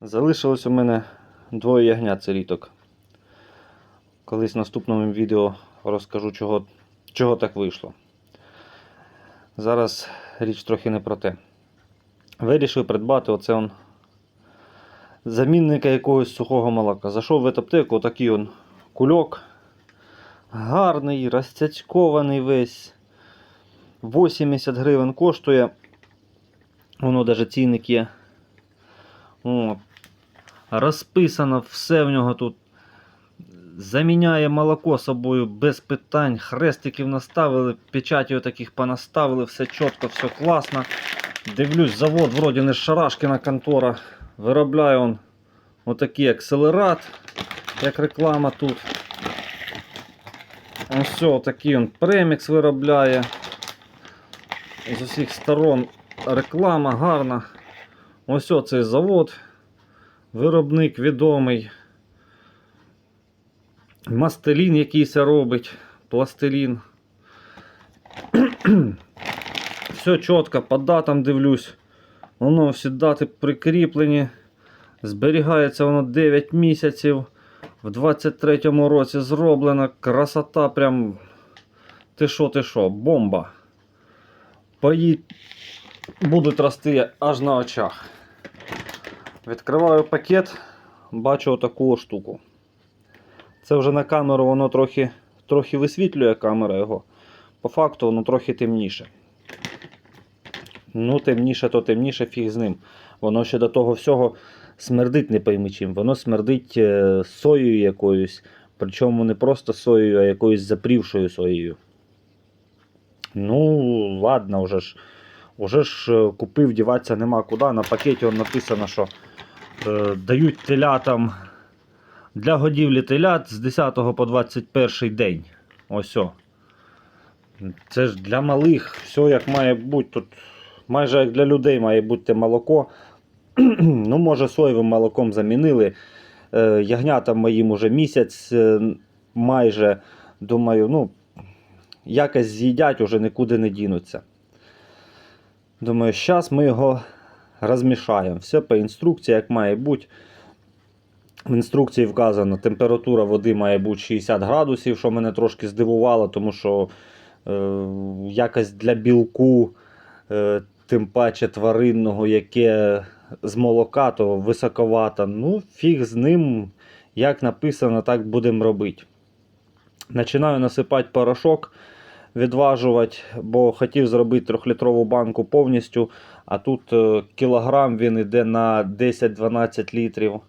Залишилось у мене двоє ягнят целіток. Колись в наступному відео розкажу, чого, чого так вийшло. Зараз річ трохи не про те. Вирішив придбати оце он замінника якогось сухого молока. Зайшов в аптеку, отакий он кульок. Гарний, розцяцькований весь. 80 гривень коштує. Воно навіть цінник є. От. Розписано все в нього тут. Заміняє молоко собою без питань. Хрестиків наставили, печаті таких понаставили, все чітко, все класно. Дивлюсь, завод вроді не Шарашкіна контора. Виробляє он отакий акселерат, як реклама тут. Ось все, такий он премікс виробляє. З усіх сторон реклама гарна. Ось цей завод. Виробник відомий. Мастелін якийсь робить. Пластилін. Все чітко, по датам дивлюсь. Воно всі дати прикріплені. Зберігається воно 9 місяців. В 23-му році зроблена. Красота прям. Ти що, ти що, бомба. Паї будуть рости аж на очах. Відкриваю пакет, бачу таку штуку. Це вже на камеру воно трохи, трохи висвітлює камера його. По факту воно трохи темніше. Ну, темніше, то темніше, фіг з ним. Воно ще до того всього смердить не пойми чим. Воно смердить е, соєю якоюсь. Причому не просто соєю, а якоюсь запрівшою соєю. Ну, ладно, вже ж. Уже ж е, купив, діватися нема куди. На пакеті написано, що дають телятам для годівлі телят з 10 по 21 день. Ось. о. Це ж для малих, все як має бути. Тут майже як для людей має бути молоко. ну, може, соєвим молоком замінили. Е, ягнятам моїм уже місяць е, майже. Думаю, ну, якось з'їдять, уже нікуди не дінуться. Думаю, зараз ми його розмішаємо. Все по інструкції, як має бути. В інструкції вказано, температура води має бути 60 градусів, що мене трошки здивувало, тому що е, якось для білку, е, тим паче тваринного, яке з молока, то високовато. Ну, фіг з ним, як написано, так будемо робити. Починаю насипати порошок відважувати, бо хотів зробити 3-літрову банку повністю, а тут е, кілограм він йде на 10-12 літрів.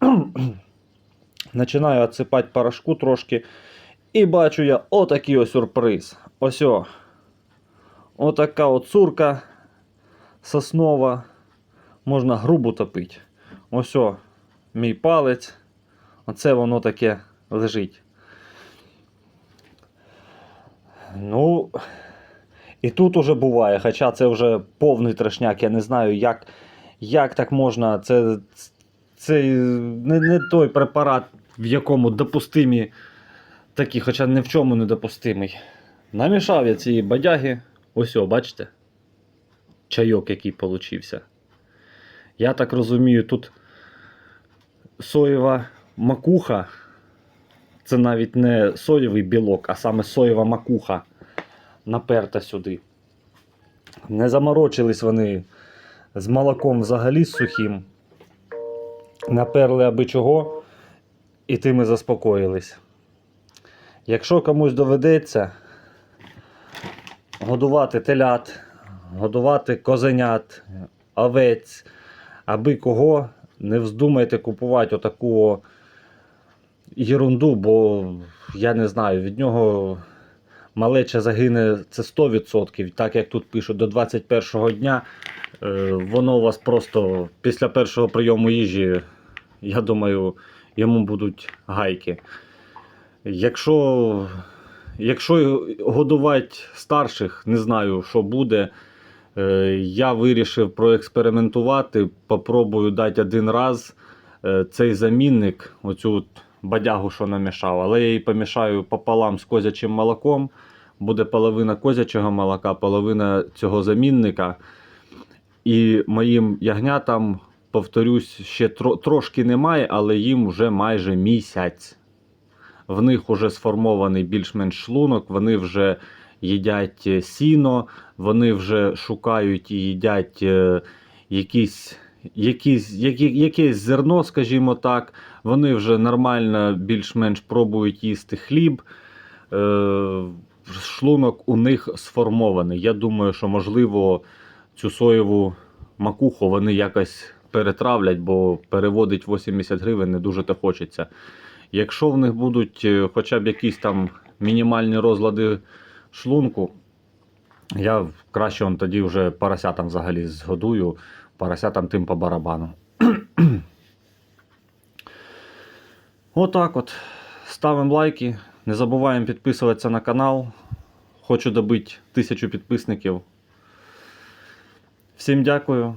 Починаю відсипати порошку трошки. І бачу я отакий ось сюрприз. Ось о. Отака от цурка соснова. Можна грубо топити. Ось о, мій палець. Оце воно таке лежить. Ну, і тут уже буває, хоча це вже повний трешняк, я не знаю, як, як так можна. Це, це не, не той препарат, в якому допустимі такі, хоча ні в чому не допустимий. Намішав я ці бадяги. Ось, о, бачите? Чайок, який получився. Я так розумію, тут соєва макуха. Це навіть не соєвий білок, а саме соєва макуха наперта сюди. Не заморочились вони з молоком взагалі сухим. Наперли аби чого, і тим заспокоїлись. Якщо комусь доведеться годувати телят, годувати козенят, овець, аби кого, не вздумайте купувати отаку ерунду, бо я не знаю, від нього малеча загине це 100%, так як тут пишуть, до 21-го дня е, воно у вас просто після першого прийому їжі, я думаю, йому будуть гайки. Якщо, якщо годувати старших, не знаю, що буде. Е, Я вирішив проекспериментувати, попробую дати один раз е, цей замінник, оцю бадягу, що намішав, але я її помішаю пополам з козячим молоком. Буде половина козячого молока, половина цього замінника. І моїм ягнятам повторюсь, ще тро- трошки немає, але їм вже майже місяць. В них вже сформований більш-менш шлунок, вони вже їдять сіно, вони вже шукають і їдять е, якісь, якісь, які, якесь зерно, скажімо так. Вони вже нормально більш-менш пробують їсти хліб. Е, шлунок у них сформований. Я думаю, що можливо цю соєву макуху вони якось перетравлять, бо переводить 80 гривень не дуже то хочеться. Якщо в них будуть е, хоча б якісь там мінімальні розлади шлунку, я краще он тоді вже поросятам взагалі згодую, поросятам тим по барабану. Отак от. Ставимо лайки, не забуваємо підписуватися на канал. Хочу добити тисячу підписників. Всім дякую.